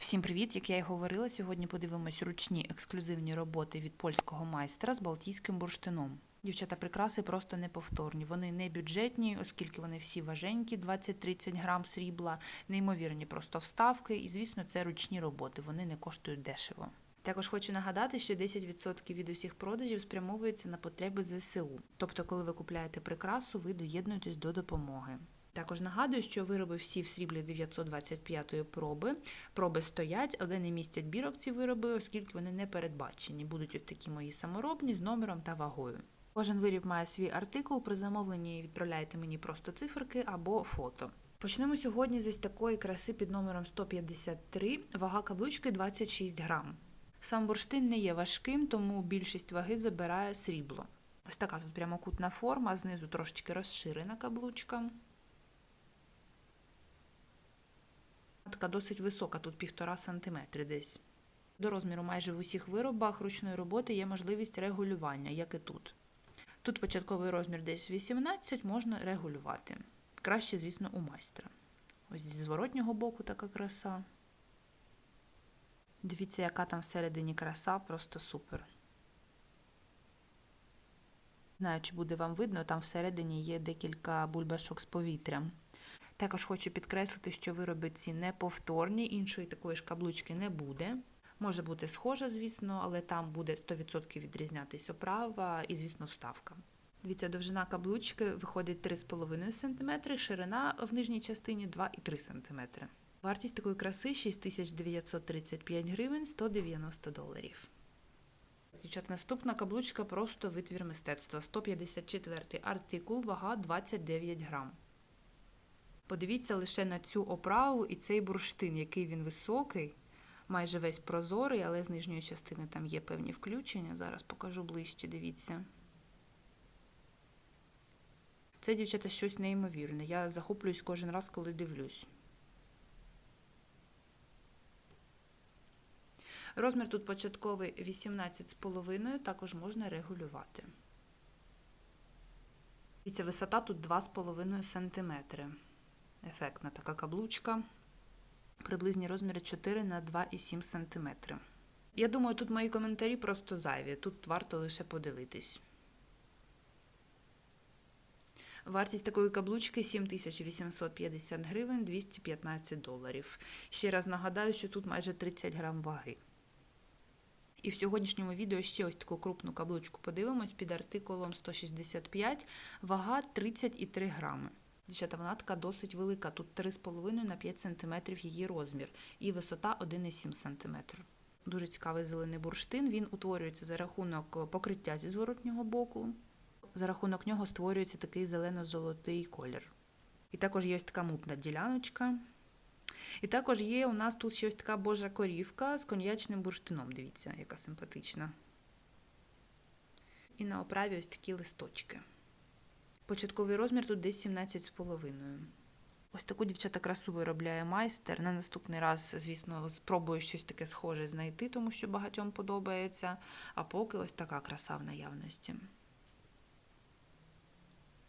Всім привіт! Як я й говорила, сьогодні подивимось ручні ексклюзивні роботи від польського майстра з балтійським бурштином. Дівчата прикраси просто неповторні. Вони не бюджетні, оскільки вони всі важенькі, 20-30 грам срібла, неймовірні просто вставки. І, звісно, це ручні роботи. Вони не коштують дешево. Також хочу нагадати, що 10% від усіх продажів спрямовується на потреби ЗСУ. Тобто, коли ви купляєте прикрасу, ви доєднуєтесь до допомоги. Також нагадую, що вироби всі в сріблі 925-ї проби. Проби стоять, але не містять бірок ці вироби, оскільки вони не передбачені. Будуть ось такі мої саморобні з номером та вагою. Кожен виріб має свій артикул. При замовленні відправляйте мені просто циферки або фото. Почнемо сьогодні з ось такої краси під номером 153, вага каблучки 26 грам. Сам бурштин не є важким, тому більшість ваги забирає срібло. Ось така тут прямокутна форма, знизу трошечки розширена каблучка. Така досить висока, тут півтора сантиметри десь. До розміру майже в усіх виробах ручної роботи є можливість регулювання, як і тут. Тут початковий розмір десь 18, можна регулювати. Краще, звісно, у майстра. Ось зі зворотнього боку така краса. Дивіться, яка там всередині краса, просто супер. Знаю, чи буде вам видно, там всередині є декілька бульбашок з повітрям. Також хочу підкреслити, що вироби ці неповторні, іншої такої ж каблучки не буде. Може бути схожа, звісно, але там буде 100% відрізнятися оправа і, звісно, вставка. Дивіться, довжина каблучки виходить 3,5 см, ширина в нижній частині 2,3 см. Вартість такої краси 6935 гривень 190 доларів. Дівчат, наступна каблучка просто витвір мистецтва. 154 артикул, вага 29 грам. Подивіться лише на цю оправу і цей бурштин, який він високий, майже весь прозорий, але з нижньої частини там є певні включення. Зараз покажу ближче, дивіться. Це, дівчата, щось неймовірне. Я захоплююсь кожен раз, коли дивлюсь. Розмір тут початковий 18,5, також можна регулювати. Дивіться, висота тут 2,5 см. Ефектна така каблучка. Приблизні розміри 4 на 2,7 см. Я думаю, тут мої коментарі просто зайві. Тут варто лише подивитись. Вартість такої каблучки 7850 гривень 215 доларів. Ще раз нагадаю, що тут майже 30 грам ваги. І в сьогоднішньому відео ще ось таку крупну каблучку подивимось під артикулом 165, вага 33 грами. Дівчата, вона така досить велика. Тут 3,5 на 5 см її розмір і висота 1,7 см. Дуже цікавий зелений бурштин. Він утворюється за рахунок покриття зі зворотнього боку. За рахунок нього створюється такий зелено-золотий колір. І також є ось така мутна діляночка. І також є у нас тут ще ось така божа корівка з коньячним бурштином. Дивіться, яка симпатична. І на оправі ось такі листочки. Початковий розмір тут десь 17,5. Ось таку дівчата красу виробляє майстер. На наступний раз, звісно, спробую щось таке схоже знайти, тому що багатьом подобається. А поки ось така краса в наявності.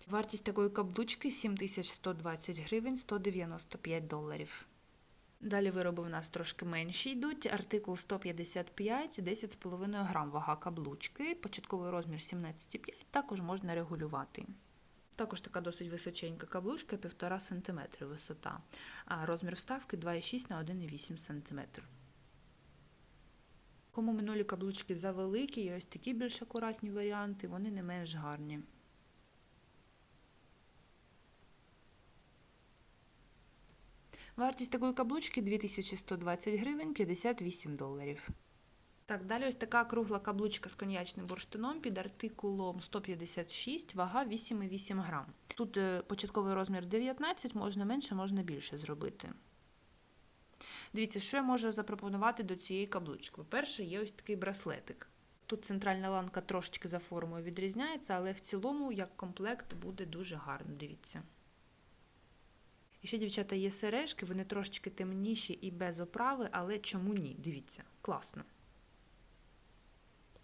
Вартість такої каблучки 7120 гривень 195 доларів. Далі вироби в нас трошки менші йдуть. Артикул 155, 10,5 грам вага каблучки, початковий розмір 17,5, також можна регулювати. Також така досить височенька каблучка, 1,5 см висота, а розмір вставки 2,6 на 1,8 см. Кому минулі каблучки завеликі, є ось такі більш акуратні варіанти, вони не менш гарні. Вартість такої каблучки 2120 гривень 58 доларів. Так, далі ось така кругла каблучка з коньячним бурштином під артикулом 156, вага 8,8 грам. Тут е, початковий розмір 19, можна менше, можна більше зробити. Дивіться, що я можу запропонувати до цієї каблучки. По-перше, є ось такий браслетик. Тут центральна ланка трошечки за формою відрізняється, але в цілому, як комплект, буде дуже гарно, дивіться. І ще, дівчата, є сережки, вони трошечки темніші і без оправи, але чому ні? Дивіться, класно.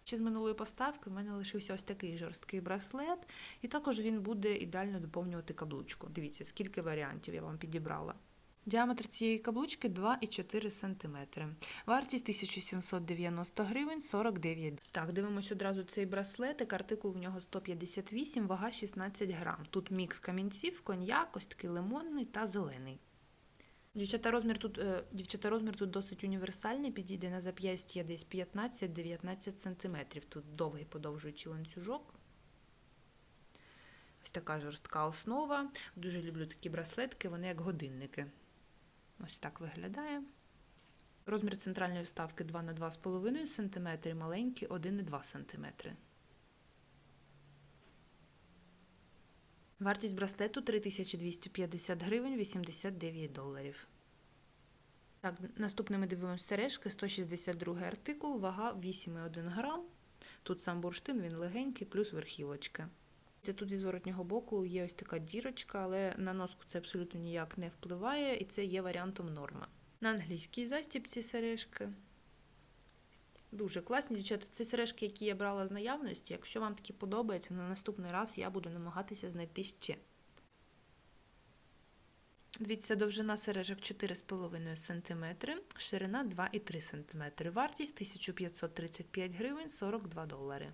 Ще з минулої поставки в мене лишився ось такий жорсткий браслет, і також він буде ідеально доповнювати каблучку. Дивіться, скільки варіантів я вам підібрала. Діаметр цієї каблучки 2,4 см. Вартість 1790 гривень 49. Так, дивимось одразу цей браслетик. Артикул в нього 158, вага 16 грам. Тут мікс камінців, коньяк, ось такий лимонний та зелений. Дівчата розмір тут, е, дівчата розмір тут досить універсальний, підійде на зап'ястя десь 15-19 см. Тут довгий подовжуючий ланцюжок. Ось така жорстка основа. Дуже люблю такі браслетки, вони як годинники. Ось так виглядає. Розмір центральної вставки 2 на 2,5 см, маленький 1,2 см. Вартість браслету 3250 гривень 89 доларів. Так, наступне ми дивимося сережки, 162 артикул, вага 8,1 грам. Тут сам бурштин, він легенький, плюс верхівочка. Це тут зі зворотнього боку є ось така дірочка, але на носку це абсолютно ніяк не впливає, і це є варіантом норма. На англійській застібці сережки. Дуже класні, дівчата. Це сережки, які я брала з наявності. Якщо вам такі подобаються, на наступний раз я буду намагатися знайти ще. Дивіться, довжина сережок 4,5 см, ширина 2,3 см. Вартість 1535 гривень 42 долари.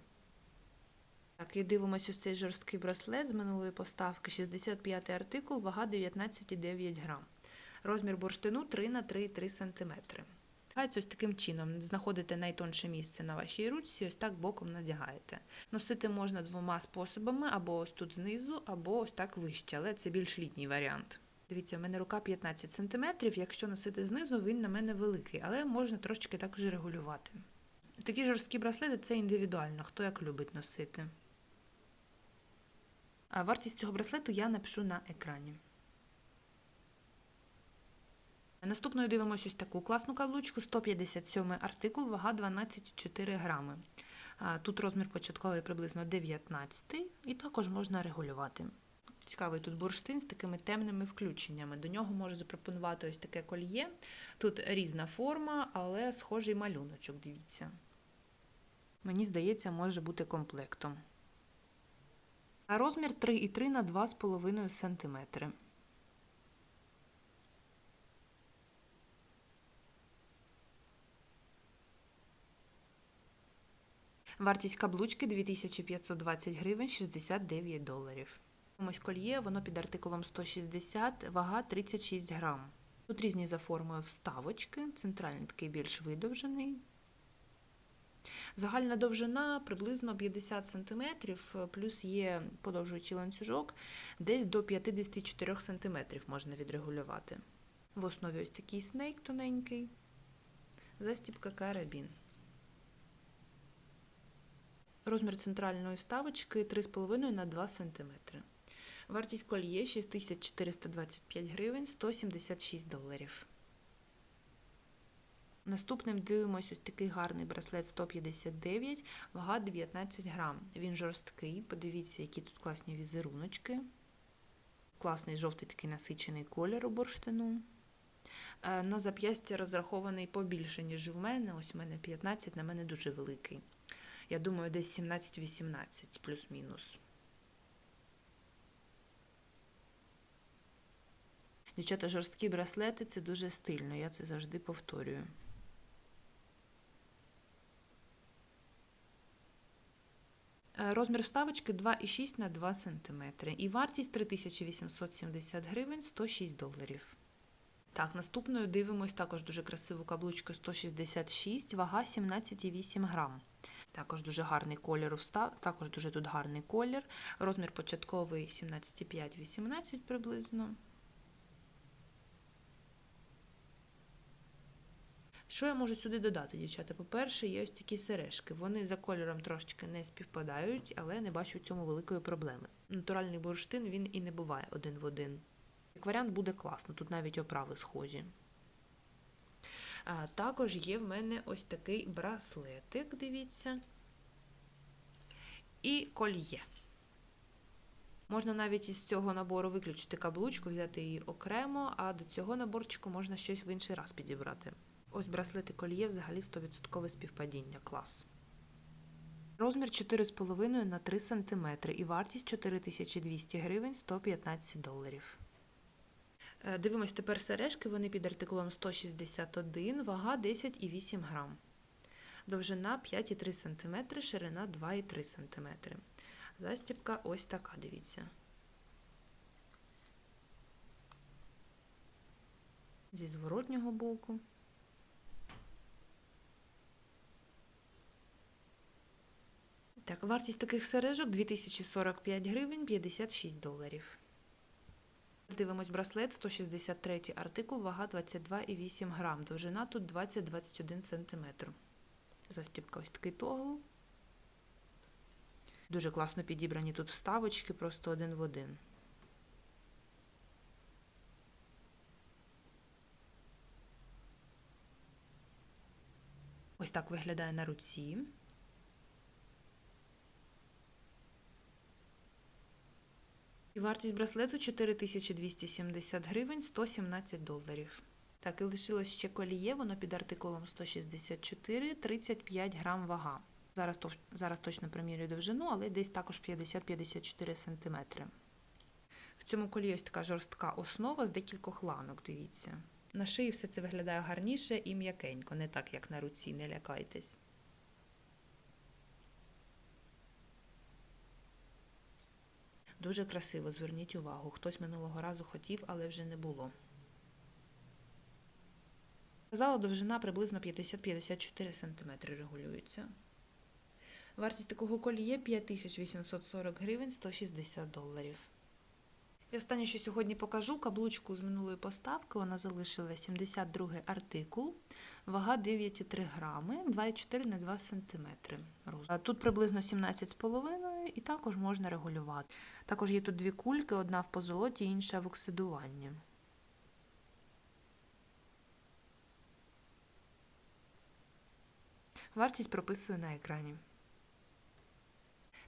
Так, і дивимося ось цей жорсткий браслет з минулої поставки. 65 артикул, вага 19,9 грам. Розмір бурштину 3 на 3,3 см. Ось таким чином знаходите найтонше місце на вашій ручці, ось так боком надягаєте. Носити можна двома способами, або ось тут знизу, або ось так вище, але це більш літній варіант. Дивіться, в мене рука 15 см, якщо носити знизу, він на мене великий, але можна трошки так вже регулювати. Такі жорсткі браслети це індивідуально, хто як любить носити. А вартість цього браслету я напишу на екрані. Наступною дивимося ось таку класну каблучку, 157 артикул, вага 12,4 грами. Тут розмір початковий приблизно 19 і також можна регулювати. Цікавий тут бурштин з такими темними включеннями. До нього можу запропонувати ось таке кольє. Тут різна форма, але схожий малюночок, дивіться. Мені здається, може бути комплектом. А розмір 3,3 на 2,5 см. Вартість каблучки 2520 гривень 69 доларів. Ось кольє, воно під артикулом 160, вага 36 грам. Тут різні за формою вставочки, центральний такий більш видовжений. Загальна довжина приблизно 50 см, плюс є подовжуючий ланцюжок, десь до 54 см можна відрегулювати. В основі ось такий снейк тоненький, застібка карабін. Розмір центральної вставочки 3,5 на 2 см. Вартість кольє 6425 гривень 176 доларів. Наступним дивимося ось такий гарний браслет 159, вага 19 грам. Він жорсткий, подивіться, які тут класні візеруночки. Класний жовтий такий насичений колір у бурштину. Е, на зап'ястя розрахований побільше, ніж в мене. Ось у мене 15, на мене дуже великий. Я думаю, десь 17-18 плюс-мінус. Дівчата, жорсткі браслети це дуже стильно, я це завжди повторюю. Е, розмір вставочки 2,6 на 2 см. І вартість 3870 гривень 106 доларів. Так, наступною дивимось також дуже красиву каблучку 166, вага 17,8 грам. Також дуже гарний колір встав, також дуже тут гарний колір. Розмір початковий 17,5-18 приблизно. Що я можу сюди додати, дівчата? По-перше, є ось такі сережки. Вони за кольором трошечки не співпадають, але не бачу в цьому великої проблеми. Натуральний бурштин він і не буває один в один. Як варіант буде класно, тут навіть оправи схожі. Також є в мене ось такий браслетик, дивіться, і кольє. Можна навіть із цього набору виключити каблучку, взяти її окремо, а до цього наборчику можна щось в інший раз підібрати. Ось браслети кольє взагалі 100% співпадіння. Клас. Розмір 4,5 на 3 см і вартість 4200 гривень 115 доларів. Е, Дивимось тепер сережки, вони під артикулом 161, вага 10,8 грам. Довжина 5,3 см, ширина 2,3 см. Застібка ось така, дивіться. Зі зворотнього боку. Так, вартість таких сережок 2045 гривень 56 доларів. Дивимось браслет 163 артикул, вага 22,8 грам. Довжина тут 20-21 см. Застібка ось такий тогл. Дуже класно підібрані тут вставочки, просто один в один. Ось так виглядає на руці. І вартість браслету 4270 гривень 117 доларів. Так, і лишилось ще коліє, воно під артикулом 164, 35 грам вага. Зараз, зараз точно примірюю довжину, але десь також 50-54 см. В цьому колії ось така жорстка основа з декількох ланок, дивіться. На шиї все це виглядає гарніше і м'якенько, не так, як на руці, не лякайтесь. Дуже красиво, зверніть увагу. Хтось минулого разу хотів, але вже не було. Казала, довжина приблизно 50-54 см регулюється. Вартість такого коліє 5840 гривень 160 доларів. І останнє, що сьогодні покажу, каблучку з минулої поставки. Вона залишила 72 артикул, вага 9,3 грами, 2,4 на 2 см. Тут приблизно 17,5 і також можна регулювати. Також є тут дві кульки, одна в позолоті, інша в оксидуванні. Вартість прописую на екрані.